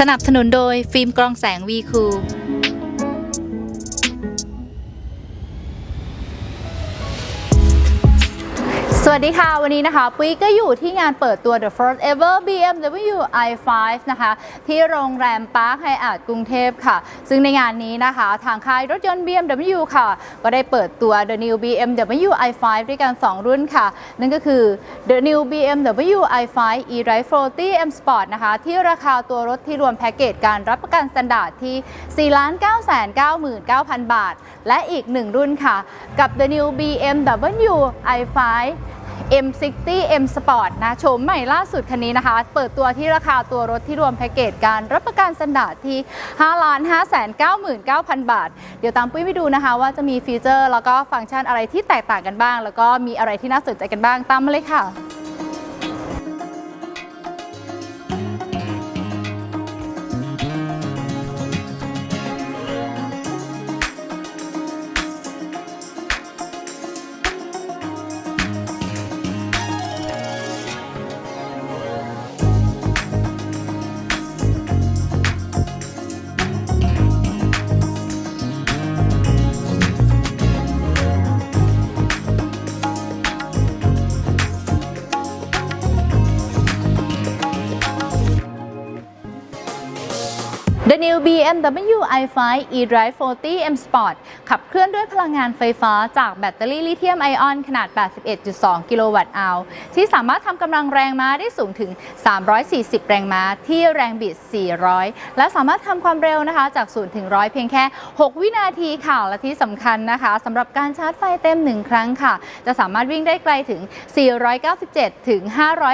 สนับสนุนโดยฟิล์มกรองแสงวีคู วัสดีค่ะ วันนี้นะคะปุ้ยก็อยู่ที่งานเปิดตัว The First Ever BMW i5 นะคะ ที่โรงแรมปาร์คไฮอาทกรุงเทพค่ะ ซึ่งในงานนี้นะคะ ทางค่ายรถยนต์ BMW ค่ะ ก็ได้เปิดตัว The New BMW i5 ด้วยกัน 2 รุ่นค่ะ นั่นก็คือ The New BMW i5 e-drive 40 M Sport นะคะ ที่ราคาตัวรถที่รวมแพ็กเกจการรับประกันสแตนดาร์ดที่ 4,999,000 บาท และอีก 1 รุ่นค่ะ กับ The New BMW i5 M60 M Sport นะโฉมใหม่ล่าสุดคันนี้นะคะ เปิดตัวที่ราคาตัวรถที่รวมแพ็กเกจการรับประกันสันดาร์ดที่ 5 5 9 9 0 0 0 บาท เดี๋ยวตามปุ้ยไปดูนะคะว่าจะมีฟีเจอร์ แล้วก็ฟังก์ชันอะไรที่แตกต่างกันบ้าง แล้วก็มีอะไรที่น่าสนใจกันบ้างตามมาเลยค่ะ new BMW i5 e-drive 40 M Sport ขับเคลื่อนด้วยพลังงานไฟฟ้าจากแบตเตอรี่ลิเธียมไอออนขนาด 81.2 กิโลวัตต์อาวที่สามารถทำกำลังแรงม้าได้สูงถึง 340 แรงม้าที่แรงบิด 400 และสามารถทำความเร็วนะคะจาก 0 ถึง 100 เพียงแค่ 6 วินาทีค่ะ และที่สำคัญนะคะสำหรับการชาร์จไฟเต็ม 1 ครั้งค่ะ จะสามารถวิ่งได้ไกลถึง 497 ถึง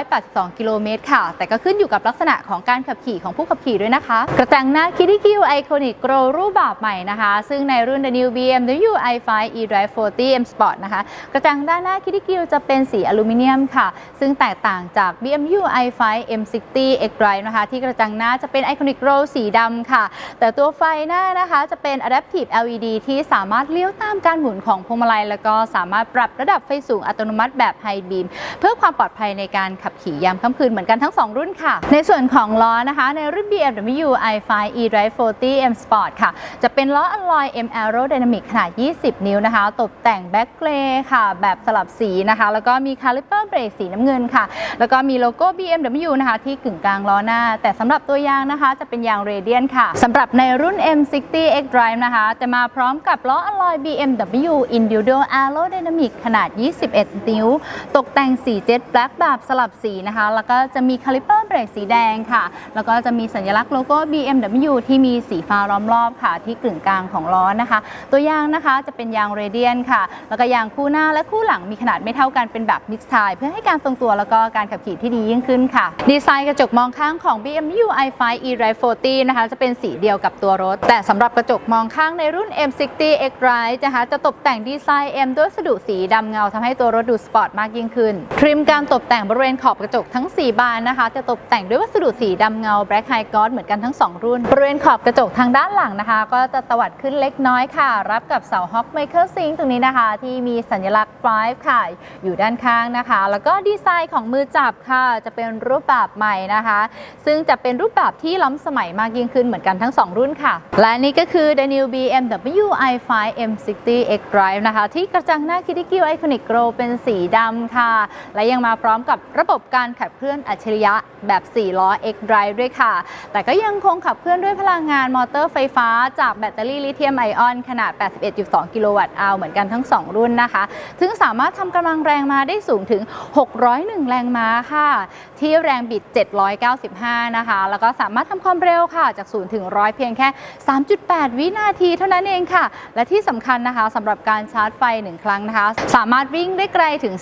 582 กิโลเมตรค่ะ แต่ก็ขึ้นอยู่กับลักษณะของการขับขี่ของผู้ขับขี่ด้วยนะคะ กระจังหน้า Kitty Q Iconic Grow รูปแบบใหม่นะคะ ซึ่งในรุ่น The New BMW i5 eDrive 40 M Sport นะคะกระจังด้านหน้า Kitty Q จะเป็นสีอลูมิเนียมค่ะ ซึ่งแตกต่างจาก BMW i5 M60 X Drive นะคะ ที่กระจังหน้าจะเป็น Iconic Grow สีดำค่ะ แต่ตัวไฟหน้านะคะจะเป็น Adaptive LED ที่สามารถเลี้ยวตามการหมุนของพวงมาลัย แล้วก็สามารถปรับระดับไฟสูงอัตโนมัติแบบ High Beam เพื่อความปลอดภัยในการขับขี่ยามค่ำคืนเหมือนกันทั้ง 2 รุ่นค่ะ ในส่วนของล้อนะคะในรุ่น BMW i5 Drive 40 M Sport ค่ะ จะเป็นล้ออลลอย M Aerodynamic ขนาด 20 นิ้วนะคะ ตกแต่งแบ็คเกรย์ค่ะ แบบสลับสีนะคะ แล้วก็มีคาลิเปอร์เบรกสีน้ำเงินค่ะ แล้วก็มีโลโก้ BMW นะคะ ที่กึ่งกลางล้อหน้า แต่สำหรับตัวยางนะคะ จะเป็นยางเรเดียนค่ะสำหรับในรุ่น M60 X Drive นะคะ จะมาพร้อมกับล้ออลลอย BMW Individual Aerodynamic ขนาด 21 นิ้ว ตกแต่งสีเจ็ตแบล็กแบบสลับสีนะคะ แล้วก็จะมีคาลิเปอร์เบรกสีแดงค่ะ แล้วก็จะมีสัญลักษณ์โลโก้ BMW ที่มีสีฟ้าล้อมรอบค่ะ ที่กึ่งกลางของล้อนะคะ ตัวยางนะคะจะเป็นยางเรเดียนค่ะ แล้วก็ยางคู่หน้าและคู่หลังมีขนาดไม่เท่ากันเป็นแบบมิกซ์ไทเพื่อให้การทรงตัวแล้วก็การขับขี่ที่ดียิ่งขึ้นค่ะ ดีไซน์กระจกมองข้างของ BMW i5 eDrive 40นะคะจะเป็นสีเดียวกับตัวรถ แต่สำหรับกระจกมองข้างในรุ่น M60 X Drive นะคะจะตกแต่งดีไซน์ M ด้วยสดุสีดำเงาทำให้ตัวรถดูสปอร์ตมากยิ่งขึ้นทริมการตกแต่งบริเวณขอบกระจกทั้ง 4 บานนะคะ จะตกแต่งด้วยวัสดุสีดำเงา Black High Gloss เหมือนกันทั้ง 2 รุ่นบริเวณขอบกระจกทางด้านหลังนะคะ ก็จะตวัดขึ้นเล็กน้อยค่ะ รับกับเสาฮอกไมเคิลซิงตรงนี้นะคะ ที่มีสัญลักษณ์5ค่ะ อยู่ด้านข้างนะคะ แล้วก็ดีไซน์ของมือจับค่ะ จะเป็นรูปแบบใหม่นะคะ ซึ่งจะเป็นรูปแบบที่ล้ำสมัยมากยิ่งขึ้นเหมือนกันทั้ง 2 รุ่นค่ะ และนี่ก็คือ The New BMW i5 M60 X Drive นะคะ ที่กระจังหน้า Kitty Q Iconic Grow เป็นสีดำค่ะ และยังมาพร้อมกับระบบการขับเคลื่อนอัจฉริยะแบบ4ล้อ X Drive ด้วยค่ะ แต่ก็ยังคงขับเคลื่อนด้วยวยพลังงานมอเตอร์ไฟฟ้าจากแบตเตอรี่ลิเธียมไอออน ขนาด 81.2 กิโลวัตต์อาวเหมือนกันทั้ง 2 รุ่นนะคะ ซึ่งสามารถทำกำลังแรงม้าได้สูงถึง 601 แรงม้าค่ะ ที่แรงบิด 795 นะคะ แล้วก็สามารถทำความเร็วค่ะ จาก 0 ถึง 100 เพียงแค่ 3.8 วินาทีเท่านั้นเองค่ะ และที่สำคัญนะคะสำหรับการชาร์จไฟ 1 ครั้งนะคะ สามารถวิ่งได้ไกลถึง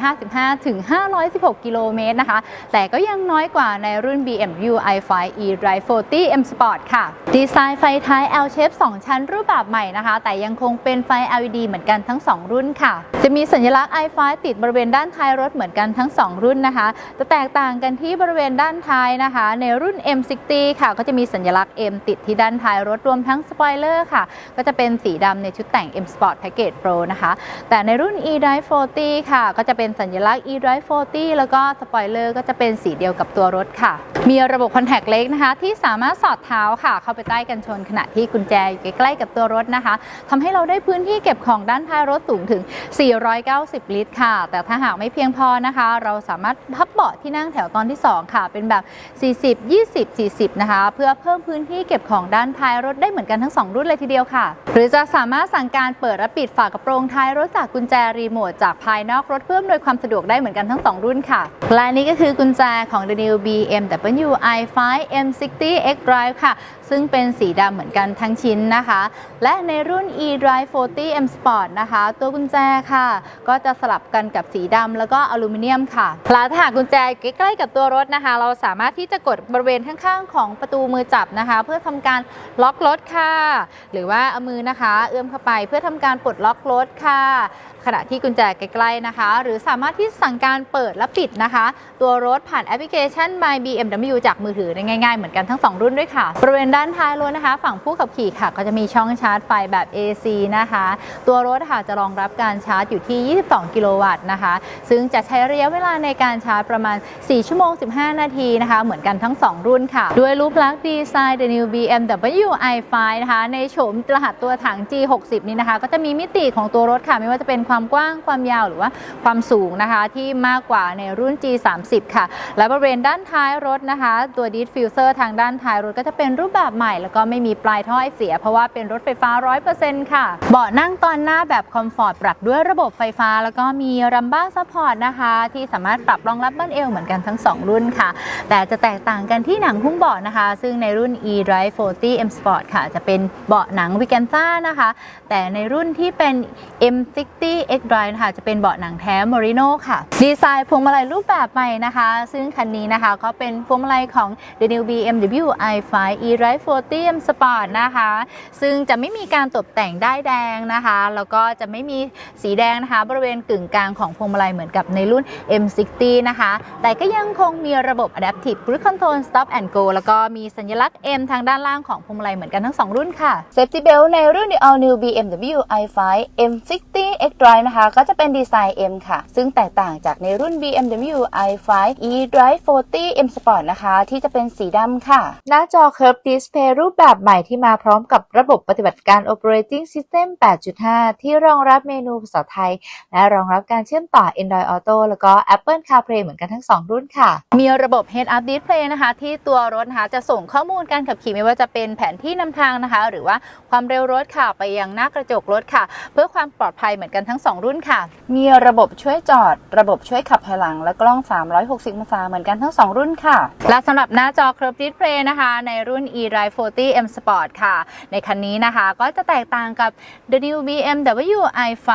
455 ถึง 516 กิโลเมตรนะคะ แต่ก็ยังน้อยกว่าในรุ่น BMW i5 eDrive 40 M Sport ค่ะ ดีไซน์ไฟท้าย L shape 2 ชั้นรูปแบบใหม่นะคะ แต่ยังคงเป็นไฟ LED เหมือนกันทั้ง 2 รุ่นค่ะ จะมีสัญลักษณ์ i5 ติดบริเวณด้านท้ายรถเหมือนกันทั้ง 2 รุ่นนะคะ จะแตกต่างกันที่บริเวณด้านท้ายนะคะ ในรุ่น M60 ค่ะก็จะมีสัญลักษณ์ M ติดที่ด้านท้ายรถรวมทั้งสปอยเลอร์ค่ะ ก็จะเป็นสีดำในชุดแต่ง M Sport Package Pro นะคะ แต่ในรุ่น e-drive 40 ค่ะ ก็จะเป็นสัญลักษณ์ e-drive 40 แล้วก็สปอยเลอร์ก็จะเป็นสีเดียวกับตัวรถค่ะ มีระบบคอนแทคเล็กนะคะที่สามารถสอดเท้าค่ะ เข้าไปใต้กันชนขณะที่กุญแจอยู่ใกล้ๆกับตัวรถนะคะทำให้เราได้พื้นที่เก็บของด้านท้ายรถสูงถึง 490 ลิตรค่ะ แต่ถ้าหากไม่เพียงพอนะคะ เราสามารถพับเบาะที่นั่งแถวตอนที่ 2 ค่ะ เป็นแบบ 40 20 40 นะคะ เพื่อเพิ่มพื้นที่เก็บของด้านท้ายรถได้เหมือนกันทั้ง 2 รุ่นเลยทีเดียวค่ะ หรือจะสามารถสั่งการเปิดและปิดฝากระโปรงท้ายรถจากกุญแจรีโมทจากภายนอกรถเพื่ออำนวยความสะดวกได้เหมือนกันทั้ง 2 รุ่นค่ะและนี่ก็คือกุญแจของ The New BMW i5 M60 X Drive ค่ะ ซึ่งเป็นสีดำเหมือนกันทั้งชิ้นนะคะ และในรุ่น e-drive 40 M Sport นะคะ ตัวกุญแจค่ะ ก็จะสลับกันกับสีดำแล้วก็อลูมิเนียมค่ะและถ้าหากกุญแจใกล้ๆกับตัวรถนะคะ เราสามารถที่จะกดบริเวณข้างๆ ของประตูมือจับนะคะ เพื่อทำการล็อกรถค่ะ หรือว่าเอามือนะคะ เอื้อมเข้าไปเพื่อทำการปลดล็อกรถค่ะ ขณะที่กุญแจใกล้ๆนะคะ หรือสามารถที่สั่งการเปิดและปิดนะคะ ตัวรถผ่านแอปพลิเคชัน My BMW จากมือถือได้ง่ายๆเหมือนกันทั้ง 2 รุ่นด้วยค่ะบริเวณด้านท้ายรถนะคะ ฝั่งผู้ขับขี่ค่ะ ก็จะมีช่องชาร์จไฟแบบ AC นะคะ ตัวรถค่ะจะรองรับการชาร์จอยู่ที่ 22 กิโลวัตต์นะคะ ซึ่งจะใช้ระยะเวลาในการชาร์จประมาณ 4 ชั่วโมง 15 นาทีนะคะ เหมือนกันทั้ง 2 รุ่นค่ะ ด้วยรูปลักษณ์ดีไซน์ The New BMW i5 นะคะ ในโฉมรหัสตัวถัง G60 นี้นะคะ ก็จะมีมิติของตัวรถค่ะ ไม่ว่าจะเป็นความกว้าง ความยาว หรือว่าความสูงนะคะ ที่มากกว่าในรุ่น G30 ค่ะ และบริเวณด้านท้ายรถนะคะ ตัวดิสฟิวเซอร์ทางด้านท้ายรถก็จะเป็นรูปแบบใหม่ แล้วก็ไม่มีปลายท่อไอเสีย เพราะว่าเป็นรถไฟฟ้า 100%ค่ะ เบาะนั่งตอนหน้าแบบคอมฟอร์ตปรับด้วยระบบไฟฟ้า แล้วก็มีรัมบ้าซัพพอร์ตนะคะ ที่สามารถปรับรองรับบั้นเอวเหมือนกันทั้ง 2 รุ่นค่ะ แต่จะแตกต่างกันที่หนังหุ้มเบาะนะคะ ซึ่งในรุ่น e-drive 40 M Sport ค่ะ จะเป็นเบาะหนังวิกันซ่านะคะ แต่ในรุ่นที่เป็น M60 X Drive นะคะจะเป็นเบาะหนังแท้ Merino ค่ะดีไซน์พวงมาลัยรูปแบบใหม่นะคะ ซึ่งคันนี้นะคะก็เป็นพวงมาลัยของ The New BMW i5 e drive e-drive 40 M Sport นะคะ ซึ่งจะไม่มีการตกแต่งได้ายแดงนะคะ แล้วก็จะไม่มีสีแดงนะคะ บริเวณกึ่งกลางของพวงมาลัยเหมือนกับในรุ่น M60 นะคะ แต่ก็ยังคงมีระบบ Adaptive Cruise Control Stop and Go แล้วก็มีสัญลักษณ์ M ทางด้านล่างของพวงมาลัยเหมือนกันทั้ง 2 รุ่นค่ะ Safety Belt ในรุ่น The All New BMW i5 M60 X Drive นะคะ ก็จะเป็นดีไซน์ M ค่ะ ซึ่งแตกต่างจากในรุ่น BMW i5 e-drive 40 M Sport นะคะ ที่จะเป็นสีดำค่ะ หน้าจอ Curve Display รูปแบบใหม่ที่มาพร้อมกับระบบปฏิบัติการ Operating System 8.5 ที่รองรับเมนูภาษาไทย และรองรับการเชื่อมต่อ Android Auto แล้วก็ Apple CarPlay เหมือนกันทั้ง 2 รุ่นค่ะ มีระบบ Head Up Display นะคะ ที่ตัวรถนะคะจะส่งข้อมูลการขับขี่ไม่ว่าจะเป็นแผนที่นำทางนะคะ หรือว่าความเร็วรถค่ะไปยังหน้ากระจกรถค่ะ เพื่อความปลอดภัยเหมือนกันทั้ง 2 รุ่นค่ะ มีระบบช่วยจอด ระบบช่วยขับถอยหลัง และกล้อง 360องศาเหมือนกันทั้ง 2 รุ่นค่ะ และสำหรับหน้าจอ Curve Display นะคะ ในรุ่น Drive 40 M Sport ค่ะ ในคันนี้นะคะก็จะแตกต่างกับ The New BMW i5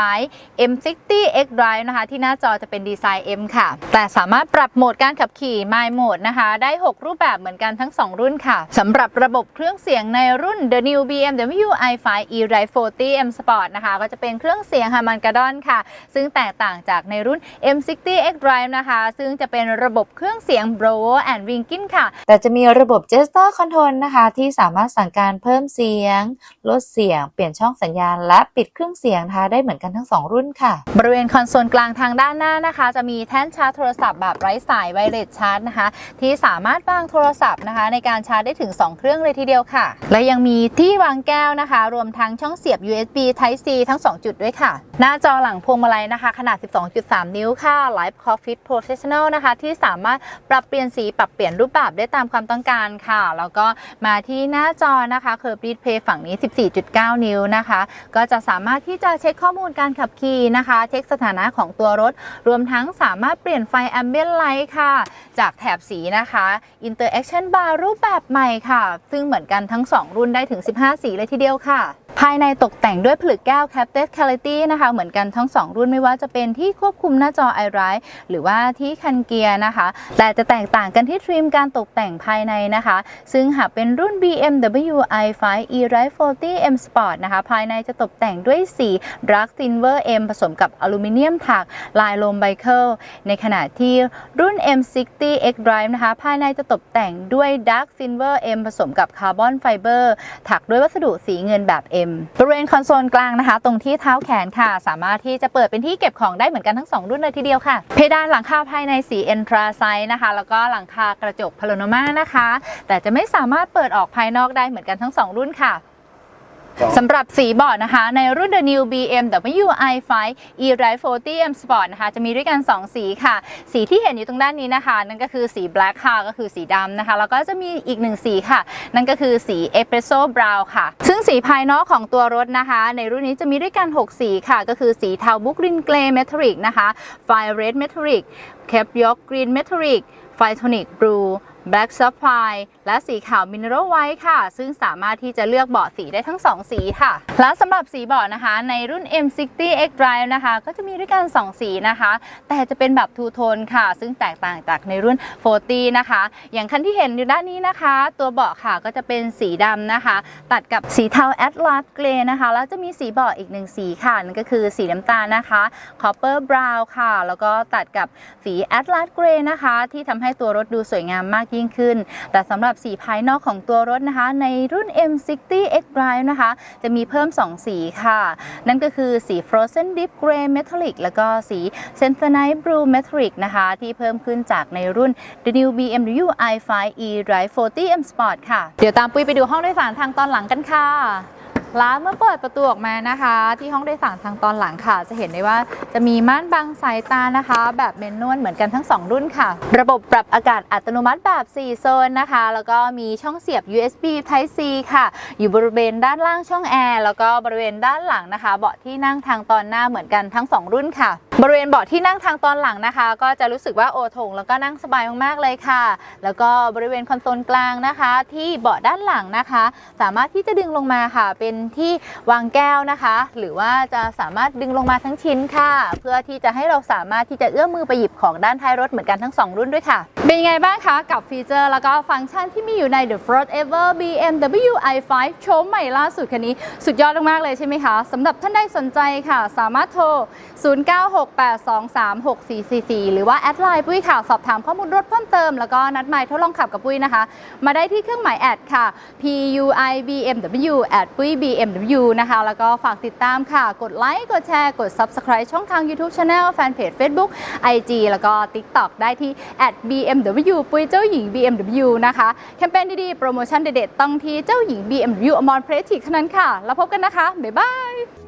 M60 X Drive นะคะ ที่หน้าจอจะเป็นดีไซน์ M ค่ะ แต่สามารถปรับโหมดการขับขี่ My Mode นะคะ ได้ 6 รูปแบบเหมือนกันทั้ง 2 รุ่นค่ะสำหรับระบบเครื่องเสียงในรุ่น The New BMW i5 e-drive 40 M Sport นะคะ ก็จะเป็นเครื่องเสียง Harman Kardon ค่ะ ซึ่งแตกต่างจากในรุ่น M60 X Drive นะคะ ซึ่งจะเป็นระบบเครื่องเสียง Bravo and Winkin ค่ะ แต่จะมีระบบ Gesture Control นะคะที่สามารถสั่งการเพิ่มเสียง ลดเสียง เปลี่ยนช่องสัญญาณ และปิดเครื่องเสียงนะคะได้เหมือนกันทั้ง 2 รุ่นค่ะ บริเวณคอนโซลกลางทางด้านหน้านะคะ จะมีแท่นชาร์จโทรศัพท์แบบไร้สายไวเลสชาร์จนะคะ ที่สามารถวางโทรศัพท์นะคะ ในการชาร์จได้ถึง 2 เครื่องเลยทีเดียวค่ะ และยังมีที่วางแก้วนะคะ รวมทั้งช่องเสียบ USB Type C ทั้ง 2 จุดด้วยค่ะ หน้าจอหลังพวงมาลัยนะคะ ขนาด 12.3 นิ้วค่ะ Live Cockpit Professional นะคะ ที่สามารถปรับเปลี่ยนสีปรับเปลี่ยนรูปแบบได้ตามความต้องการค่ะ แล้วก็มาที่หน้าจอนะคะเคอร์บีดเพย์ฝั่งนี้ 14.9 นิ้วนะคะ ก็จะสามารถที่จะเช็คข้อมูลการขับขี่นะคะ เช็คสถานะของตัวรถ รวมทั้งสามารถเปลี่ยนไฟแอมเบียนไลท์ค่ะ จากแถบสีนะคะอินเตอร์แอคชั่นบาร์รูปแบบใหม่ค่ะ ซึ่งเหมือนกันทั้ง 2 รุ่นได้ถึง 15 สีเลยทีเดียวค่ะ ภายในตกแต่งด้วยผลึกแก้ว Captive Quality นะคะ เหมือนกันทั้ง 2 รุ่นไม่ว่าจะเป็นที่ควบคุมหน้าจอ iRide หรือว่าที่คันเกียร์นะคะ แต่จะแตกต่างกันที่ทริมการตกแต่งภายในนะคะ ซึ่งหากเป็นรุ่น BMW i5 e-Ride 40 M Sport นะคะ ภายในจะตกแต่งด้วยสี Dark Silver M ผสมกับอลูมิเนียมถักลายโลมไบเคิลในขณะที่รุ่น M60 X Drive นะคะ ภายในจะตกแต่งด้วย Dark Silver M ผสมกับคาร์บอนไฟเบอร์ถักด้วยวัสดุสีเงินแบบ M บริเวณคอนโซลกลางนะคะ ตรงที่เท้าแขนค่ะ สามารถที่จะเปิดเป็นที่เก็บของได้เหมือนกันทั้ง 2 รุ่นเลยทีเดียวค่ะ เพดานหลังคาภายในสีเอ็นทราไซนะคะ แล้วก็หลังคากระจกพาโลนมานะคะ แต่จะไม่สามารถเปิดออกภายนอกได้เหมือนกันทั้ง 2 รุ่นค่ะ สำหรับสีเบาะนะคะ ในรุ่น The New BMW i5 e-Ride 40 M Sport นะคะ จะมีด้วยกัน 2 สีค่ะ สีที่เห็นอยู่ตรงด้านนี้นะคะ นั่นก็คือสี black ค่ะ ก็คือสีดำนะคะ แล้วก็จะมีอีกหนึ่งสีค่ะ นั่นก็คือสี espresso brown ค่ะ ซึ่งสีภายนอกของตัวรถนะคะ ในรุ่นนี้จะมีด้วยกัน 6 สีค่ะ ก็คือสีเทาบุกรินเกรย์เมทัลลิกนะคะไฟเรดเมทัลลิกแคปยอกกรีนเมทัลลิกไฟโทนิกบลู Black Sapphire และสีขาว Mineral White ค่ะ ซึ่งสามารถที่จะเลือกเบาะสีได้ทั้ง 2 สีค่ะ และสำหรับสีเบาะนะคะ ในรุ่น M60 X Drive นะคะ ก็จะมีด้วยกัน 2 สีนะคะ แต่จะเป็นแบบทูโทนค่ะ ซึ่งแตกต่างจากในรุ่น 40 นะคะ อย่างคันที่เห็นอยู่ด้านนี้นะคะ ตัวเบาะค่ะก็จะเป็นสีดำนะคะ ตัดกับสีเทา Atlas Grey นะคะ แล้วจะมีสีเบาะอีกหนึ่งสีค่ะ นั่นก็คือสีน้ำตาลนะคะ Copper Brown ค่ะ แล้วก็ตัดกับสี Atlas Grey นะคะ ที่ทำให้ตัวรถดูสวยงามมากยิ่งขึ้น แต่สำหรับสีภายนอกของตัวรถนะคะ ในรุ่น M60 X Drive นะคะ จะมีเพิ่ม 2 สีค่ะ นั่นก็คือสี Frozen Deep Grey Metallic แล้วก็สี s e n t a n i t e Blue Metallic นะคะ ที่เพิ่มขึ้นจากในรุ่น The New BMW i5 e-Drive 40 M Sport ค่ะ เดี๋ยวตามปุ้ยไปดูห้องโดยสารทางตอนหลังกันค่ะ ร้านเมื่อเปิดประตูออกมานะคะ ที่ห้องโดยสารทางตอนหลังค่ะ จะเห็นได้ว่าจะมีม่านบังสายตานะคะ แบบเมนนวลเหมือนกันทั้ง 2 รุ่นค่ะ ระบบปรับอากาศอัตโนมัติแบบ 4 โซนนะคะ แล้วก็มีช่องเสียบ USB Type C ค่ะ อยู่บริเวณด้านล่างช่องแอร์แล้วก็บริเวณด้านหลังนะคะ เบาะที่นั่งทางตอนหน้าเหมือนกันทั้ง 2 รุ่นค่ะบริเวณเบาะที่นั่งทางตอนหลังนะคะ ก็จะรู้สึกว่าโอโถงแล้วก็นั่งสบายมากๆเลยค่ะ แล้วก็บริเวณคอนโซลกลางนะคะ ที่เบาะด้านหลังนะคะ สามารถที่จะดึงลงมาค่ะ เป็นที่วางแก้วนะคะ หรือว่าจะสามารถดึงลงมาทั้งชิ้นค่ะ เพื่อที่จะให้เราสามารถที่จะเอื้อมมือไปหยิบของด้านท้ายรถเหมือนกันทั้ง 2 รุ่นด้วยค่ะ เป็นยังไงบ้างคะกับฟีเจอร์ แล้วก็ฟังก์ชันที่มีอยู่ใน The First Ever BMW i5 โฉมใหม่ล่าสุดคันนี้สุดยอดมากๆเลยใช่ไหมคะสำหรับท่านใดสนใจค่ะ สามารถโทร 096 0968236444 หรือว่าแอดไลน์ปุ้ยค่ะสอบถามข้อมูลรถเพิ่มเติม แล้วก็นัดหมายทดลองขับกับปุ้ยนะคะ มาได้ที่เครื่องหมายแอดค่ะ PUI BMW แอดปุ้ย BMW นะคะ แล้วก็ฝากติดตามค่ะ กดไลค์ กดแชร์ กด Subscribe ช่องทาง YouTube Channel แฟนเพจ Facebook IG แล้วก็ TikTok ได้ที่ BMW ปุ้ยเจ้าหญิง BMW นะคะ แคมเปญดีๆ โปรโมชั่นเด็ดๆต้องที่เจ้าหญิง BMW อมรเพรสติกเท่านั้นค่ะ แล้วพบกันนะคะ บ๊ายบาย